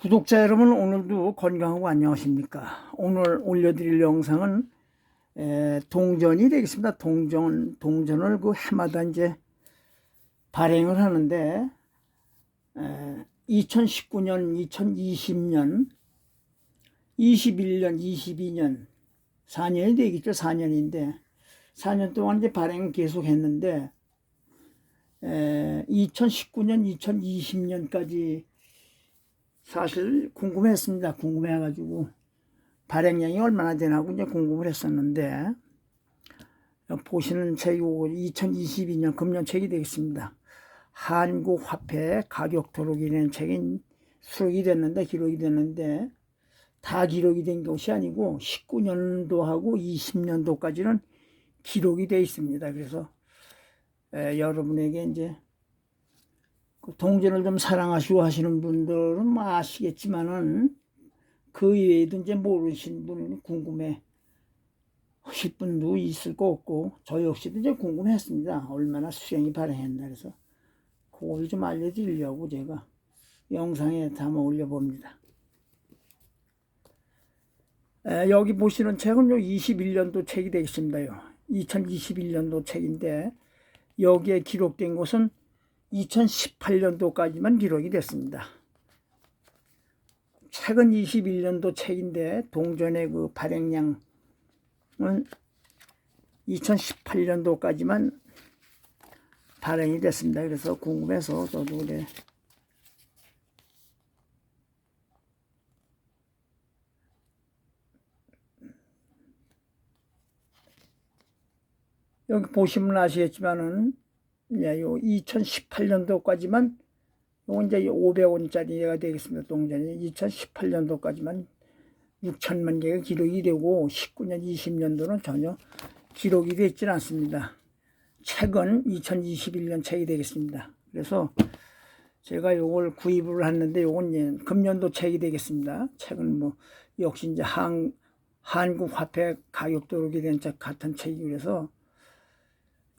구독자 여러분 오늘도 건강하고 안녕하십니까? 오늘 올려드릴 영상은 에, 동전이 되겠습니다. 동전 동전을 그 해마다 이제 발행을 하는데 에, 2019년 2020년 21년 22년 4년이 되겠죠. 4년인데 4년 동안 이제 발행 계속 했는데 에, 2019년 2020년까지 사실 궁금했습니다. 궁금해가지고 발행량이 얼마나 되나고 이제 궁금을 했었는데 보시는 책이 2022년 금년 책이 되겠습니다. 한국 화폐 가격 도록이라는 책이 수록이 됐는데 기록이 됐는데 다 기록이 된 것이 아니고 19년도하고 20년도까지는 기록이 되어 있습니다. 그래서 에, 여러분에게 이제 그 동전을 좀 사랑하시고 하시는 분들은 뭐 아시겠지만은 그 외에도 이제 모르신 분 궁금해 하실 분도 있을 거 없고 저 역시도 이제 궁금했습니다. 얼마나 수령이 발행했나 그래서 그걸 좀 알려드리려고 제가 영상에 담아 올려봅니다. 에, 여기 보시는 책은 요 21년도 책이 되겠습니다요. 2021년도 책인데 여기에 기록된 것은 2018년도까지만 기록이 됐습니다. 최근 21년도 책인데 동전의 그 발행량은 2018년도까지만 발행이 됐습니다. 그래서 궁금해서 저도 그래 여기 보시면 아시겠지만은 예, 요 2018년도까지만 요건 이제 500원짜리가 되겠습니다. 동전이 2018년도까지만 6천만 개가 기록이 되고 19년 20년도는 전혀 기록이 되지 않습니다. 책은 2021년 책이 되겠습니다. 그래서 제가 요걸 구입을 했는데 요건 금년도 책이 되겠습니다. 책은 뭐 역시 이제 한 한국 화폐 가격 도록이 된 책 같은 책이 그래서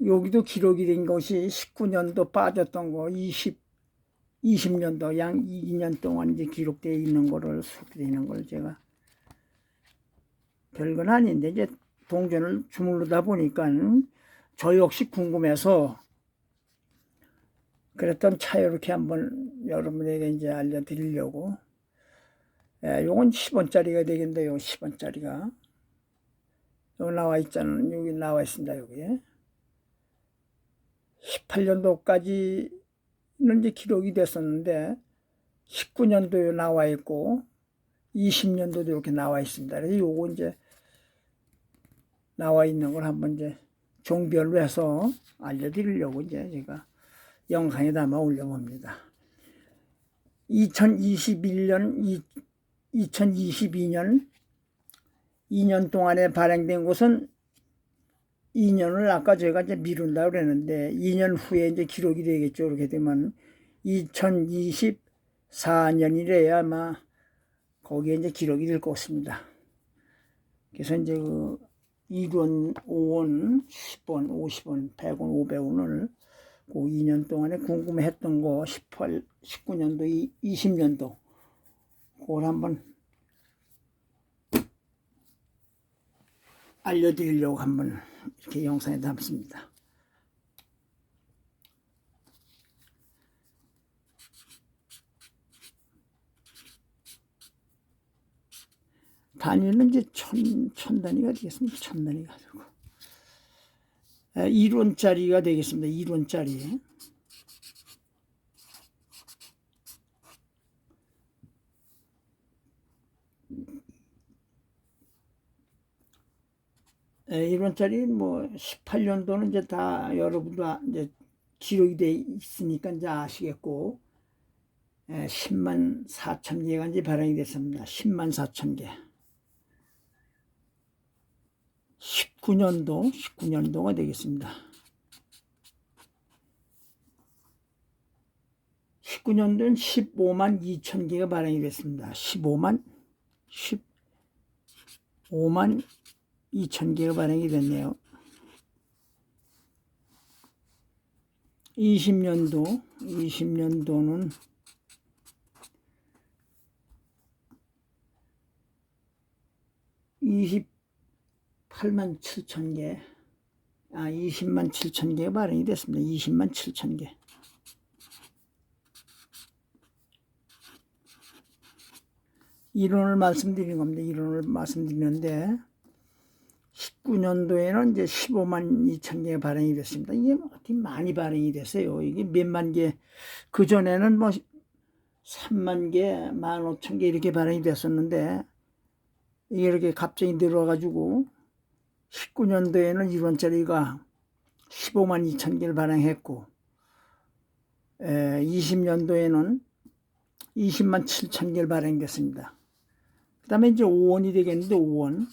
여기도 기록이 된 것이 19년도 빠졌던 거 20, 20년도 양 2년 동안 이제 기록되어 있는 거를 있는 걸 제가 별건 아닌데 이제 동전을 주물르다 보니까 저 역시 궁금해서 그랬던 차 이렇게 한번 여러분에게 이제 알려드리려고. 예, 요건 10원짜리가 되겠는데 요 10원짜리가. 여기 나와 있잖아요. 여기 나와 있습니다 여기 18년도까지는 이제 기록이 됐었는데 19년도에 나와 있고 20년도도 이렇게 나와 있습니다. 그래서 요거 이제 나와 있는 걸 한번 이제 종별로 해서 알려드리려고 이제 제가 영상에 담아 올려봅니다. 2021년, 2022년 2년 동안에 발행된 곳은 2년을 아까 저희가 이제 미룬다 그랬는데 2년 후에 이제 기록이 되겠죠. 그렇게 되면 2024년이래야 아마 거기에 이제 기록이 될 것 같습니다. 그래서 이제 그 1원, 5원, 10원, 50원, 100원, 500원을 그 2년 동안에 궁금했던 거 18, 19년도, 20년도 그걸 한번 알려드리려고 한번 이렇게 영상에 담습니다. 단위는 이제 천, 천 단위가 되겠습니다. 천 단위가 되고. 1원짜리가 되겠습니다. 1원짜리. 1원짜리 뭐 18년도는 이제 다 여러분도 아- 이제 기록이 돼 있으니까 이제 아시겠고 에, 10만 4천 개가 이제 발행이 됐습니다. 10만 4천 개. 19년도 19년도가 되겠습니다. 19년도는 15만 2천 개가 발행이 됐습니다. 15만 15만 2,000개가 발행이 됐네요. 20년도, 20년도는 28만 7천 개, 아, 20만 7천 개가 발행이 됐습니다. 20만 7천 개. 1원을 말씀드린 겁니다. 1원을 말씀드리는데, 19년도에는 이제 15만 2천 개 발행이 됐습니다. 이게 어떻게 많이 발행이 됐어요. 이게 몇만 개, 그전에는 뭐 3만 개, 1만 5천 개 이렇게 발행이 됐었는데, 이게 이렇게 갑자기 늘어가지고 19년도에는 1원짜리가 15만 2천 개를 발행했고 에, 20년도에는 20만 7천 개를 발행됐습니다. 그 다음에 이제 5원이 되겠는데 5원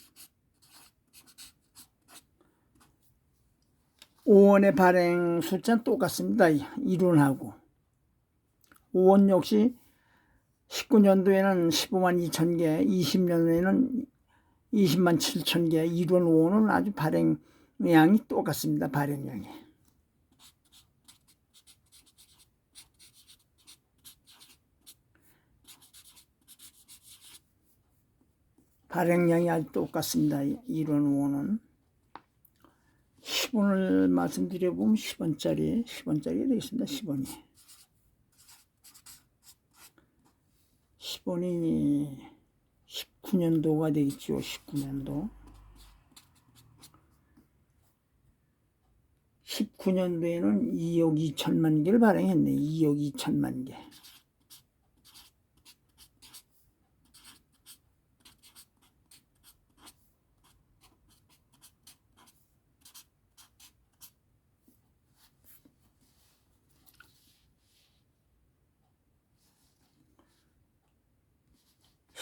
5원의 발행 숫자는 똑같습니다. 1원하고 5원 역시 19년도에는 15만 2천 개, 20년도에는 20만 7천 개, 1원 5원은 아주 발행량이 똑같습니다. 발행량이. 발행량이 아주 똑같습니다. 1원 5원은. 10원을 말씀드려보면 10원짜리, 10원짜리 되겠습니다. 10원이. 10원이 19년도가 되겠죠. 19년도. 19년도에는 2억 2천만 개를 발행했네. 2억 2천만 개.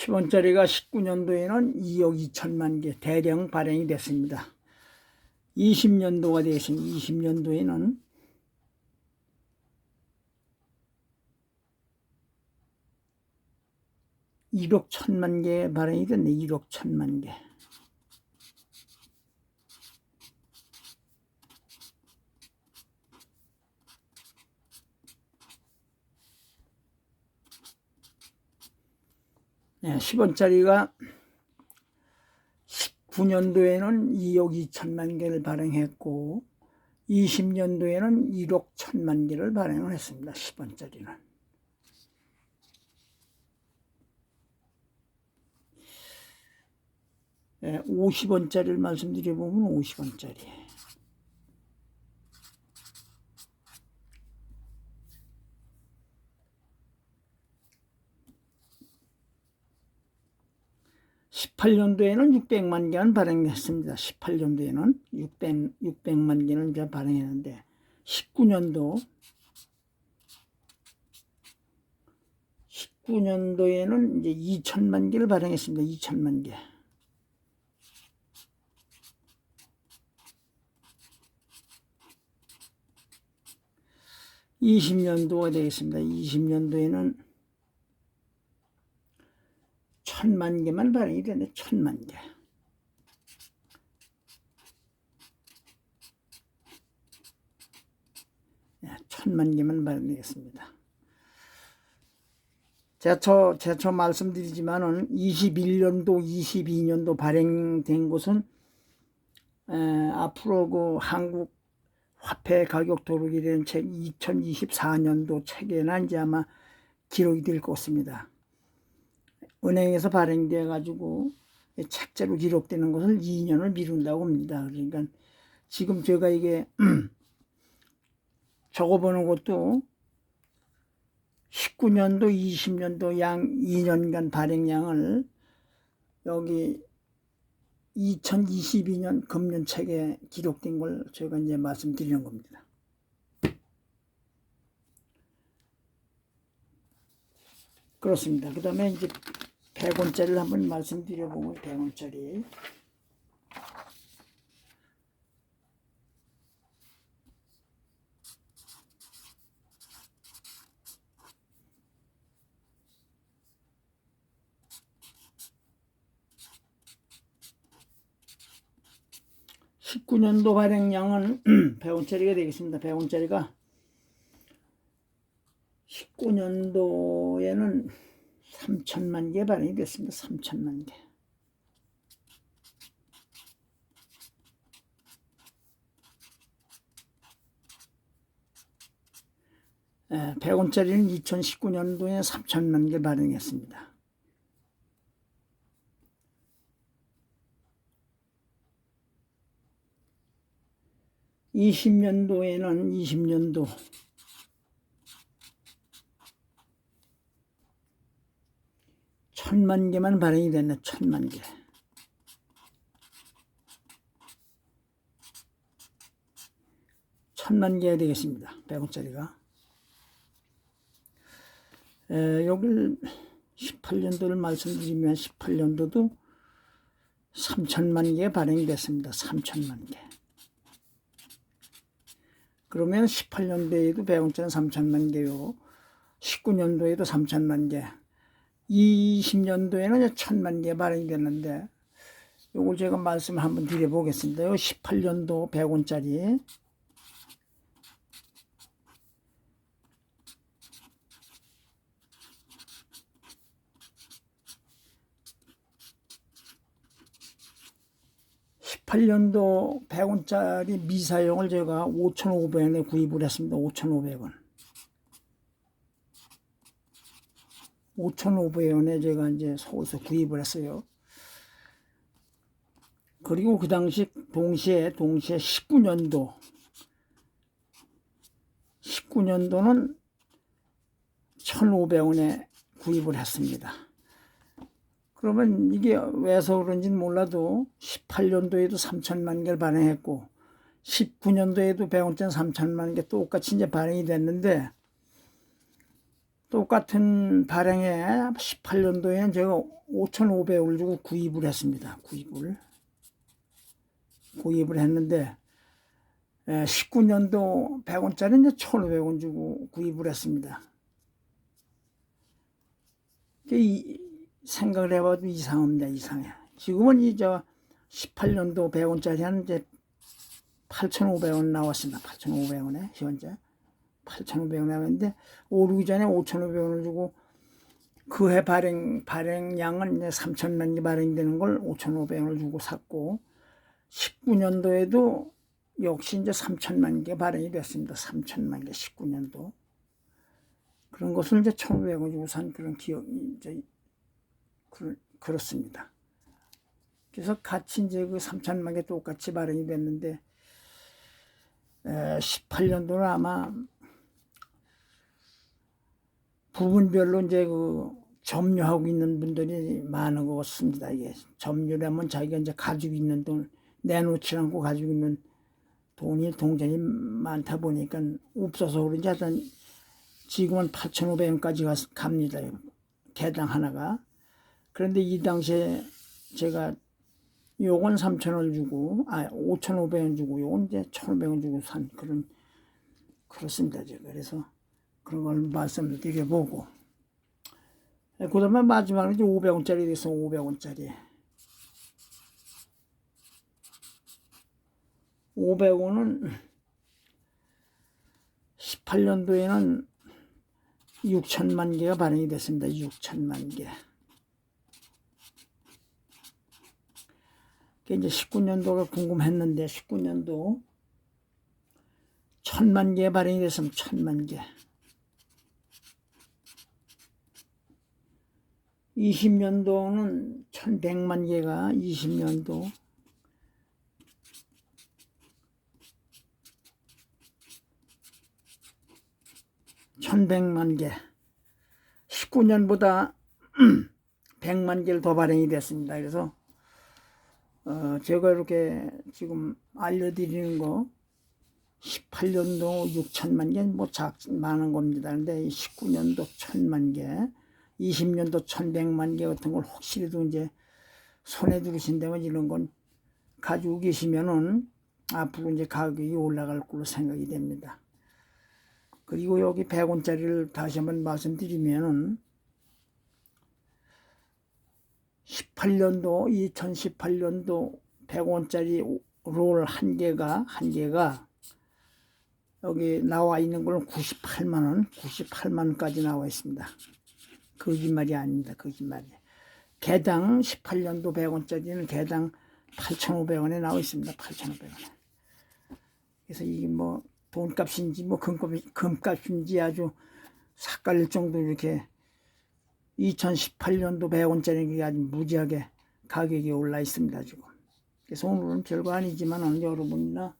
십 원짜리가 19년도에는 2억 2천만 개 대량 발행이 됐습니다. 20년도가 되겠습니다. 20년도에는 1억 천만 개 발행이 됐네. 1억 천만 개. 네, 10원짜리가 19년도에는 2억 2천만 개를 발행했고 20년도에는 1억 1천만 개를 발행을 했습니다. 10원짜리는. 예, 50원짜리를 말씀드려보면 50원짜리. 십팔 년도에는 600만 개는 발행했습니다. 18년도에는 600, 600만 개는 이제 발행했는데 19년도 19년도에는 이제 2천만 개를 발행했습니다. 2천만 개. 이십 년도가 되겠습니다. 이십 년도에는 천만 개만 발행이 되네. 천만 개. 예, 천만 개만 발행되겠습니다. 제가 저 말씀드리지만은 21년도, 22년도 발행된 곳은 에, 앞으로 그 한국 화폐 가격 도록이 된 책 2024년도 책에나 이제 아마 기록이 될 것입니다. 은행에서 발행돼 가지고 책자로 기록되는 것을 2년을 미룬다고 합니다. 그러니까 지금 제가 이게 적어보는 것도 19년도, 20년도 양 2년간 발행량을 여기 2022년 금년 책에 기록된 걸 제가 이제 말씀드리는 겁니다. 그렇습니다. 그 다음에 이제 100원짜리를 한번 말씀드려보면 100원짜리. 십구 년도 발행량은 100원짜리가 되겠습니다. 100원짜리가 19년도에는 3천만 개 반이 됐습니다. 3천만 개. 예, 100원짜리는 2019년도에 3천만 개 발행했습니다. 이십 년도에는 이십 년도 천만 개만 발행이 됐네 천만 개 천만 개 되겠습니다. 100원짜리가. 에, 여길 18년도를 말씀드리면 18년도도 3천만 개 발행이 됐습니다. 3천만 개. 그러면 18년도에도 100원짜리 3천만 개요. 19년도에도 3천만 개. 20년도에는 1천만 개 발행이 됐는데 요걸 제가 말씀 한번 드려보겠습니다. 요 18년도 100원짜리 18년도 100원짜리 미사용을 제가 5,500원에 구입을 했습니다. 5,500원. 5,500원에 제가 이제 서울서 구입을 했어요. 그리고 그 당시 동시에 동시에 19년도 19년도는 1,500원에 구입을 했습니다. 그러면 이게 왜서 그런지는 몰라도 18년도에도 3천만 개를 발행했고 19년도에도 100원짜리 3천만 개 똑같이 이제 발행이 됐는데 똑같은 발행에 18년도에는 제가 5,500원을 주고 구입을 했습니다. 구입을. 구입을 했는데 19년도 100원짜리 이제 1,500원 주고 구입을 했습니다. 이 생각을 해봐도 이상합니다. 이상해. 지금은 이저 18년도 100원짜리 한 이제 8,500원 나왔습니다. 8,500원에 현재 8,500원 나왔는데 오르기 전에 5,500원을 주고 그 해 발행 발행량은 이제 3천만 개 발행되는 걸 5,500원을 주고 샀고 19년도에도 역시 이제 3천만 개 발행이 됐습니다. 3천만 개 19년도 그런 것을 이제 1,500원 주고 산 그런 기억이 이제 그, 그렇습니다. 그래서 같이 이제 그 3천만 개 똑같이 발행이 됐는데 에, 18년도는 아마 부분별로 이제 그 점유하고 있는 분들이 많은 것 같습니다. 이게 점유라면 자기가 이제 가지고 있는 돈 내놓지 않고 가지고 있는 돈이 동전이 많다 보니까 없어서 그런지 하여튼 지금은 8,500원까지 갑니다. 개당 하나가. 그런데 이 당시에 제가 요건 3,000원 주고, 아, 5,500원 주고, 요건 이제 1,500원 주고 산 그런, 그렇습니다. 그래서 그런 걸 말씀을 드려 보고. 그 다음에 마지막으로 이제 500원짜리 돼서 500원짜리. 500원은 18년도에는 6천만 개가 발행이 됐습니다. 6천만 개. 이제 19년도가 궁금했는데 19년도 천만 개 발행이 됐으면 천만 개. 20년도는 1100만 개가 20년도 천백만 개 19년보다 100만 개를 더 발행이 됐습니다. 그래서 어, 제가 이렇게 지금 알려드리는 거 18년도 6천만 개, 뭐 작, 많은 겁니다. 근데 19년도 1천만 개, 20년도 1,100만 개 같은 걸 혹시라도 이제 손에 들으신다면 이런 건 가지고 계시면은 앞으로 이제 가격이 올라갈 걸로 생각이 됩니다. 그리고 여기 100원짜리를 다시 한번 말씀드리면은 18년도 2018년도 100원짜리 롤 한 개가 한 개가 여기 나와 있는 걸 98만 원, 98만 원까지 나와 있습니다. 거짓말이 아닙니다. 거짓말이. 개당 18년도 100원짜리는 개당 8,500원에 나와 있습니다. 8,500원에. 그래서 이게 뭐 돈값인지 뭐 금값, 금값인지 아주 삭갈릴 정도 이렇게 2018년도 100원짜리 아주 무지하게 가격이 올라 있습니다 지금. 그래서 오늘은 별거 아니지만 여러분이나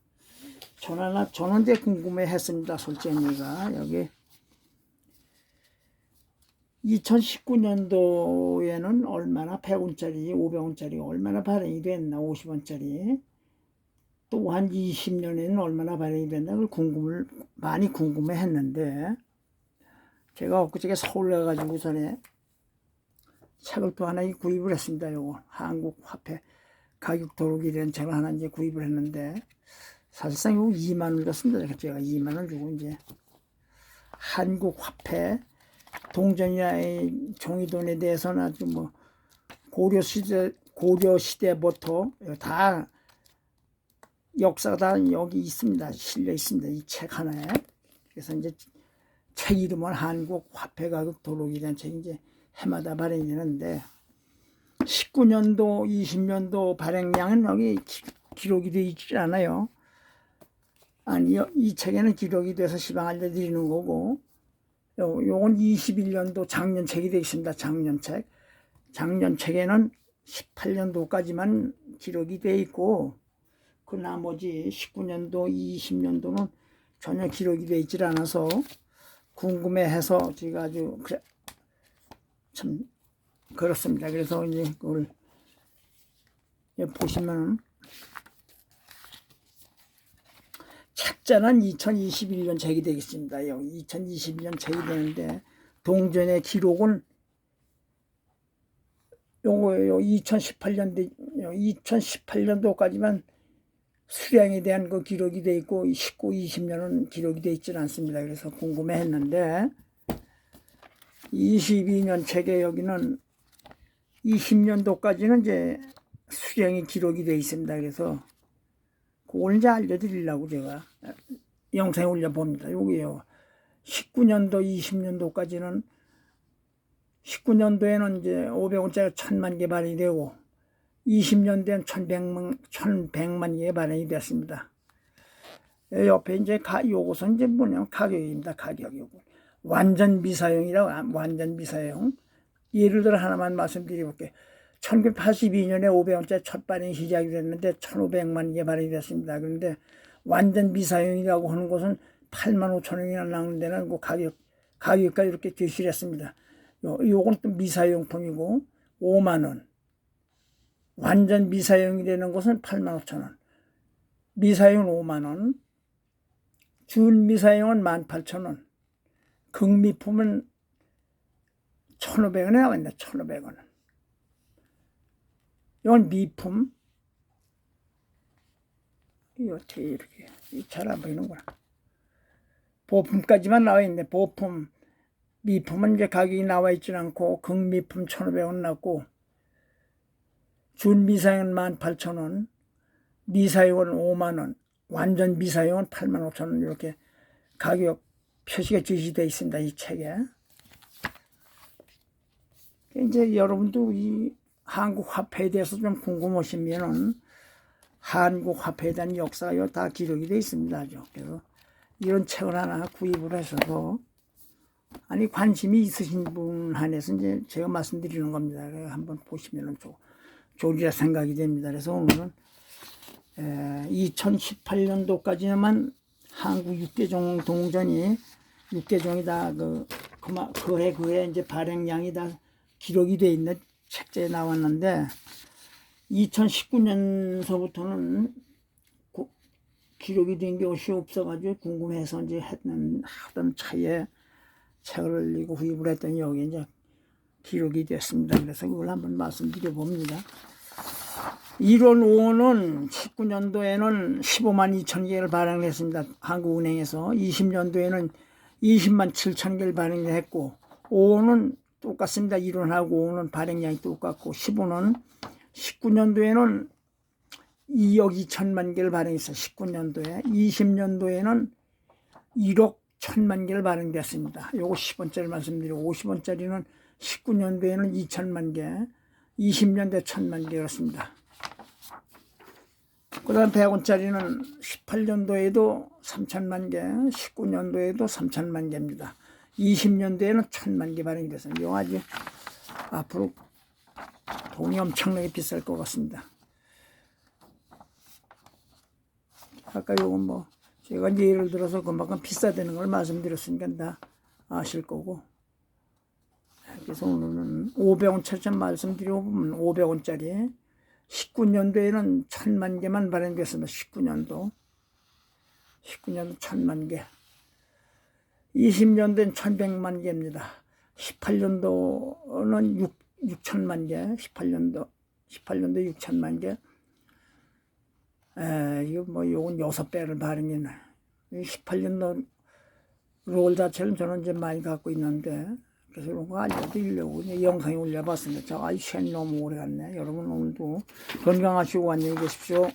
저나 저는 이제 궁금해 했습니다 솔직히가 여기 2019년도에는 얼마나 100원짜리, 500원짜리 얼마나 발행이 됐나 50원짜리 또 한 20년에는 얼마나 발행이 됐나 그걸 궁금을 많이 궁금해 했는데 제가 엊그저께 서울 가가지고 전에 책을 또 하나 구입을 했습니다. 요거 한국 화폐 가격 대한 책을 하나 이제 구입을 했는데 사실상 이거 2만 원 줬습니다. 제가 2만 원 주고 이제 한국 화폐 동전이나 이 종이돈에 대해서는 아주 뭐 고려 시대 고려 시대부터 다 역사가 다 여기 있습니다. 실려 있습니다. 이 책 하나에. 그래서 이제 책 이름은 한국 화폐 가격 도록이라는 책이 이제 해마다 발행이 되는데 19년도, 20년도 발행량은 여기 기, 기 록이 되어 있지 않아요. 아니, 이 책에는 기록이 돼서 시방 알려드리는 거고 요, 요건 21년도 작년 책이 되어 있습니다. 작년 책. 작년 책에는 18년도까지만 기록이 되어 있고 그 나머지 19년도, 20년도는 전혀 기록이 되어 있질 않아서 궁금해해서 제가 아주 그래, 참 그렇습니다. 그래서 이제 그걸 여기 보시면은 책자는 2021년 책이 되겠습니다. 여기 2021년 책이 되는데 동전의 기록은 요거예요. 2018년도 2018년도까지만 수량에 대한 그 기록이 돼 있고 19, 20년은 기록이 돼 있지는 않습니다. 그래서 궁금해했는데 22년 책에 여기는 20년도까지는 이제 수량이 기록이 돼 있습니다. 그래서 이제 알려드리려고 제가 영상에 올려봅니다. 여기에요. 19년도, 20년도까지는 19년도에는 이제 500원짜리 1000만 개 발행이 되고 20년도엔 1100만, 1100만 개 발행이 됐습니다. 옆에 이제 가, 요것은 이제 뭐냐면 가격입니다. 가격 요거. 완전 미사용이라 완전 미사용. 예를 들어 하나만 말씀드려볼게요. 1982년에 500원짜리 첫 발행이 시작이 됐는데 1500만 개 발행이 됐습니다. 그런데 완전 미사용이라고 하는 곳은 8만 5천 원이나 나오는 데는 그 가격, 가격까지 이렇게 제시를 했습니다. 요, 요건 또 미사용품이고 5만 원. 완전 미사용이 되는 곳은 8만 5천 원. 미사용은 5만 원. 준미사용은 1만 8천 원. 극미품은 1,500원에 나와 있네, 1,500원. 이건 미품. 이 어떻게 이렇게, 잘 안 보이는구나. 보품까지만 나와 있네, 보품. 미품은 이제 가격이 나와 있지 않고, 극미품 1,500원 나고, 준미사용은 18,000원, 미사용은 5만원, 완전 미사용은 8만 5천원, 이렇게 가격 표시가 제시되어 있습니다. 이 책에. 이제 여러분도 이 한국 화폐에 대해서 좀 궁금하시면은 한국 화폐에 대한 역사가 다 기록이 되어 있습니다. 그래서 이런 책을 하나 구입을 하셔서 아니 관심이 있으신 분 한해서 이제 제가 말씀드리는 겁니다. 한번 보시면은 좋, 좋으리라 생각이 됩니다. 그래서 오늘은 2018년도까지만 한국 육개종 동전이 육개종이 다그 그해 그해 이제 발행량이 다 기록이 돼 있는 책자에 나왔는데 2019년서부터는 고, 기록이 된 것이 없어가지고 궁금해서 이제 했는 하던 차에 책을 읽고 구입을 했더니 여기 이제 기록이 됐습니다. 그래서 그걸 한번 말씀드려 봅니다. 1월 5호는 19년도에는 15만 2천 개를 발행했습니다. 한국은행에서 20년도에는 20만 7천 개를 발행했고 5호는 똑같습니다. 1호하고 5호는 발행량이 똑같고 15는 19년도에는 2억 2천만 개를 발행했어요. 19년도에 20년도에는 1억 1천만 개를 발행됐습니다. 요거 10원짜리 말씀드리고 50원짜리는 19년도에는 2천만 개, 20년도에 1천만 개였습니다. 그 다음 100원짜리는 18년도에도 3천만 개, 19년도에도 3천만 개입니다. 20년도에는 1천만 개 발행이. 이거 아주 앞으로 돈이 엄청나게 비쌀 것 같습니다. 아까 요건 뭐 제가 예를 들어서 그만큼 비싸다는 걸 말씀드렸으니까 다 아실 거고 그래서 오늘은 500원짜리 좀 말씀드려보면 500원짜리 19년도에는 1000만 개만 발행됐습니다. 19년도 19년도 1000만 개 20년도엔 1100만 개입니다. 18년도는 6, 6천만 개 18년도 18년도 6천만 개 에, 이거 뭐, 요건 여섯 배를 발행이네. 18년도 롤 자체는 저는 이제 많이 갖고 있는데, 그래서 이런 거 알려드리려고 영상에 올려봤습니다. 저 아이 시간이 너무 오래 갔네. 여러분 오늘도 건강하시고 안녕히 계십시오.